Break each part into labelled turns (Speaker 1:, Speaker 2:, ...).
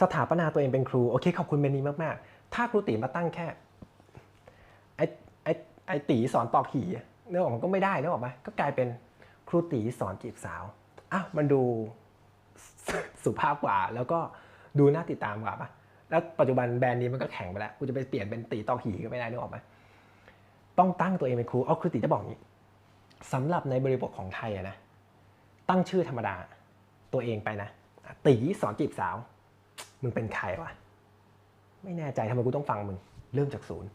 Speaker 1: สถาปนาตัวเองเป็นครู โอเค ขอบคุณเมนีมาก ๆ ถ้าครูตีมาตั้งแค่ ไอไอไอตีสอนปอกหีเนื้อออกมันก็ไม่ได้เนื้อออกไหมก็กลายเป็นครูตีสอนจีบสาวอ้าวมันดูสุภาพกว่า แล้วก็ดูน่าติดตามกว่าปะแล้วปัจจุบันแบรนด์นี้มันก็แข็งไปแล้วกูจะไปเปลี่ยนเป็นตีตอกหีก็ไม่ได้นึกออกไหมต้องตั้งตัวเองเป็นครูเอาครูตีจะบอกนี้สำหรับในบริบทของไทยอะนะตั้งชื่อธรรมดาตัวเองไปนะตีสอนจีบสาว มึงเป็นใครวะ ไม่แน่ใจทำไมกูต้องฟังมึง เริ่มจากศูนย์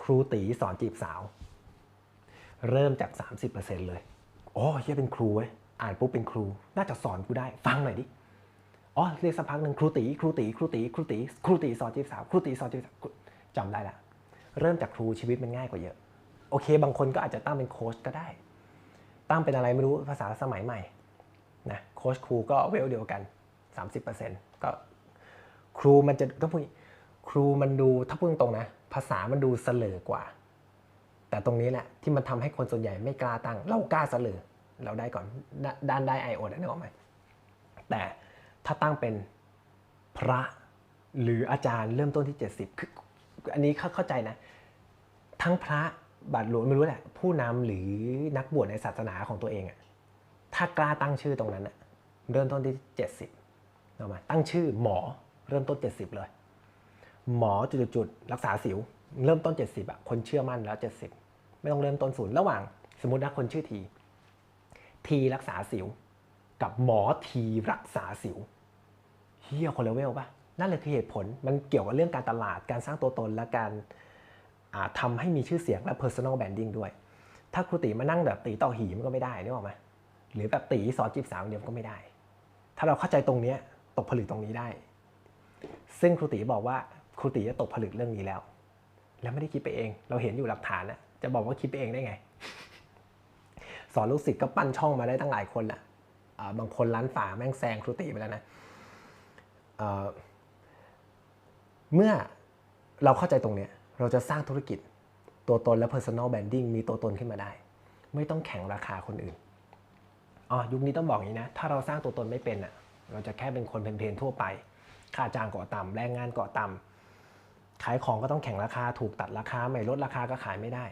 Speaker 1: ครูตีสอนจีบสาว เริ่มจาก 30%เลยอ๋อเฮียเป็นครูเว้ย อ่านปุ๊บเป็นครู น่าจะสอนกูได้ ฟังหน่อยดิ อ๋อ เรียกสักพักหนึ่งครูตี ครูตี ครูตี ครูตี ครูตีสอนจีบสาว ครูตีสอนจีบสาวจำได้ละ เริ่มจากครูชีวิตมันง่ายกว่าเยอะ โอเค บางคนก็อาจจะตั้งเป็นโค้ชก็ได้ ตั้งเป็นอะไรไม่รู้ภาษาสมัยใหม่นะ โค้ชครูก็เวลเดียวกัน 30%ก็ครูมันจะต้องพูดครูมันดูถ้าพูดตรงนะ ภาษามันดูเสลอกว่า แต่ตรงนี้แหละที่มันทำให้คนส่วนใหญ่ไม่กล้าตั้ง เรากล้าเสลอเราได้ก่อนดด้านได้ไอโอนะนึกออกไหมแต่ถ้าตั้งเป็นพระหรืออาจารย์เริ่มต้นที่ 70คืออันนี้เข้าเข้าใจนะ ทั้งพระบาทหลวงไม่รู้แหละ ผู้นำหรือนักบวชในศาสนาของตัวเองอะถ้ากล้าตั้งชื่อตรงนั้นอะเริ่มต้นที่ 70 เอามาตั้งชื่อหมอเริ่มต้น 70 เลย หมอจุดๆรักษาสิว เริ่มต้น 70อะคนเชื่อมั่นแล้ว 70 ไม่ต้องเริ่มต้นศูนย์ระหว่าง สมมตินะคนชื่อที ทีรักษาสิว กับหมอทีรักษาสิวเฮียคนละเวลปะนั่นเลยคือเหตุผลมันเกี่ยวกับเรื่องการตลาดการสร้างตัวตนและการทำให้มีชื่อเสียงและ personal branding ด้วย ถ้าครูตีมานั่งแบบตีต่อหีมันก็ไม่ได้นึกออกไหมหรือแบบตีสอนจีบสาวเดียวก็ไม่ได้ ถ้าเราเข้าใจตรงนี้ ตกผลึกตรงนี้ได้ ซึ่งครูตีบอกว่าครูตีจะตกผลึกเรื่องนี้แล้ว แล้วไม่ได้คิดไปเอง เราเห็นอยู่หลักฐานนะจะบอกว่าคิดไปเองได้ไง สอนลูกศิษย์ก็ปั้นช่องมาได้ตั้งหลายคนแหละบางคนร้านฝาแม่งแซงครูตีไปแล้วนะเมื่อเราเข้าใจตรงนี้เราจะสร้างธุรกิจตัวตนและ personal branding มีตัวตนขึ้นมาได้ ไม่ต้องแข่งราคาคนอื่นอ๋อยุคนี้ต้องบอกอย่างนี้นะ ถ้าเราสร้างตัวตนไม่เป็นอะ เราจะแค่เป็นคนเพนๆทั่วไป ค่าจ้างก่อต่ำแรงงานก่อต่ำขายของก็ต้องแข่งราคาถูกตัดราคาไม่ลดราคาก็ขายไม่ได้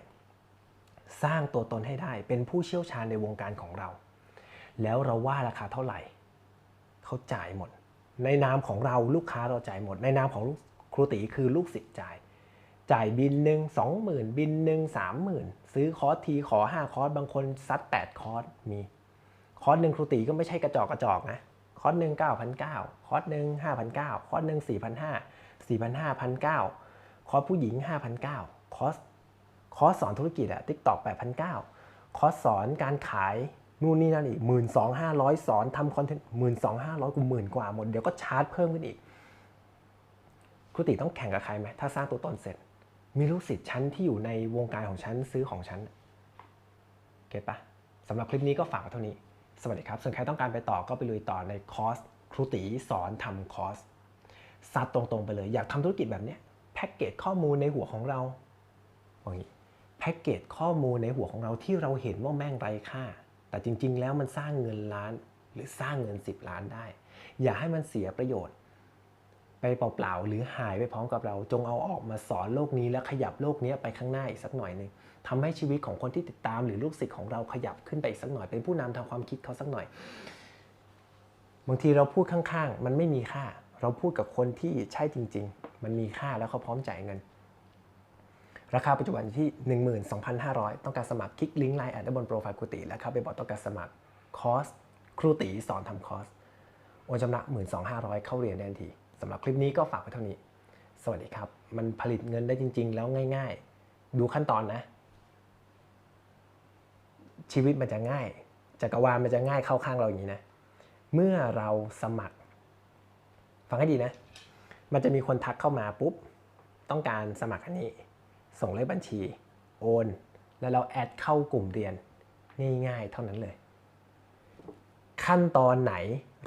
Speaker 1: สร้างตัวตนให้ได้เป็นผู้เชี่ยวชาญในวงการของเรา แล้วเราว่าราคาเท่าไหร่เขาจ่ายหมด ในนามของเราลูกค้าเราจ่ายหมด ในนามของครูตีคือลูกศิษย์จ่าย จ่ายบินหนึ่งสองหมื่นบินหนึ่งสามหมื่นซื้อคอร์สทีขอห้าคอร์สบางคนซัดแปดคอร์สมีคอร์สหนึ่งครูตีก็ไม่ใช่กระจอกกระจอกนะ อร์สหนึ่งเก้าพันเก้าคอร์สหนึ่งห้าพันเก้าคอร์สหนึ่งสี่พันห้าสี่พันห้าพันเก้าคอร์สผู้หญิงห้าพันเก้าคอร์สคอร์สสอนธุรกิจอะทิกตอกแปดพันเก้าคอร์สสอนการขายนู่นนี่นั่นอีกหมื่นสองห้าร้อยสอนทำคอนเทนต์หมื่นสองห้าร้อยกูหมื่นกว่าหมด เดี๋ยวก็ชาร์จเพิ่มขึ้นอีกครูตีต้องแข่งกับใครไหมถ้าสร้างตัวตนเสร็จ มีลูกศิษย์ชั้นที่อยู่ในวงการของฉันซื้อของฉันเก็ตปะสำหรับคลิปนี้ก็ฝากเท่านี้ สวัสดีครับ ส่วนใครต้องการไปต่อก็ไปลุยต่อในคอร์สครูตีสอนทำคอร์สซัดตรงๆไปเลย อยากทำธุรกิจแบบนี้แพ็กเกจข้อมูลในหัวของเราอย่างนี้แพ็กเกจข้อมูลในหัวของเราที่เราเห็นว่าแม่งไร้ค่า แต่จริงๆ แล้วมันสร้างเงินล้านหรือสร้างเงิน 10 ล้านได้ อย่าให้มันเสียประโยชน์ ไปเปล่าๆหรือหายไปพร้อมกับเรา จงเอาออกมาสอนโลกนี้และขยับโลกนี้ไปข้างหน้าอีกสักหน่อยหนึ่งทำให้ชีวิตของคนที่ติดตามหรือลูกศิษย์ของเราขยับขึ้นไปอีกสักหน่อย เป็นผู้นำทางความคิดเขาสักหน่อย บางทีเราพูดข้างๆ มันไม่มีค่า เราพูดกับคนที่ใช่จริง ๆ มันมีค่าแล้วเขาพร้อมจ่ายเงิน ราคาปัจจุบันที่ 12,500 ต้องการสมัครคลิกลิงก์ไลน์แอดด้บนโปรไฟล์ครูตีแล้วเข้าไปบอกต้องการสมัครคอร์สครูตีสอนทำคอร์สโอนชำระ12,500 เข้าเรียนได้ทันที สำหรับคลิปนี้ก็ฝากไว้เท่านี้ สวัสดีครับ มันผลิตเงินได้จริง ๆ แล้วง่าย ๆ ดูขั้นตอนนะ ชีวิตมันจะง่ายจักรวาลมันจะง่ายเข้าข้างเราอย่างนี้นะ เมื่อเราสมัคร ฟังให้ดีนะ มันจะมีคนทักเข้ามาปุ๊บ ต้องการสมัครอันนี้ ส่งเลขบัญชี โอน แล้วเราแอดเข้ากลุ่มเรียนง่ายๆเท่านั้นเลย ขั้นตอนไหน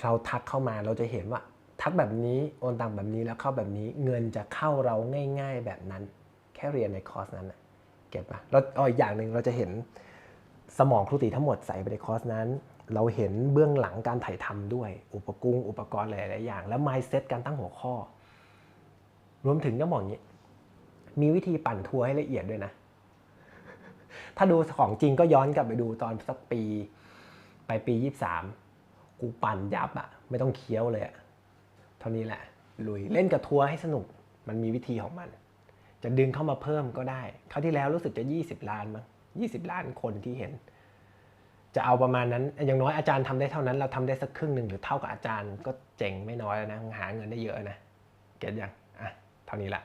Speaker 1: เราทักเข้ามาเราจะเห็นว่า ทักแบบนี้โอนตังแบบนี้แล้วเข้าแบบนี้ เงินจะเข้าเราง่าย ๆ แบบนั้น แค่เรียนในคอร์สนั้นนะเก็ตปะแล้วอีกอย่างหนึ่งเราจะเห็นสมองครูตีทั้งหมดใส่ไปในคอร์สนั้น เราเห็นเบื้องหลังการถ่ายทำด้วย อุปกรณ์อุปกรณ์หลายๆอย่าง แล้ว mindset การตั้งหัวข้อ รวมถึงต้องบอกงี้ มีวิธีปั่นทัวร์ให้ละเอียดด้วยนะ ถ้าดูของจริงก็ย้อนกลับไปดูตอนสักปี ไปปียี่สามกูปั่นยับอะไม่ต้องเคี้ยวเลยอะ เท่านี้แหละลุยเล่นกับทัวร์ให้สนุกมันมีวิธีของมัน จะดึงเข้ามาเพิ่มก็ได้คราวที่แล้วรู้สึกจะ 20 ล้านมั้ง20 ล้านคนที่เห็น จะเอาประมาณนั้น อย่างน้อยอาจารย์ทำได้เท่านั้น เราทำได้สักครึ่งหนึ่งหรือเท่ากับอาจารย์ก็เจ๋งไม่น้อยแล้วนะหาเงินได้เยอะนะเก็ตยังอะเท่านี้ละ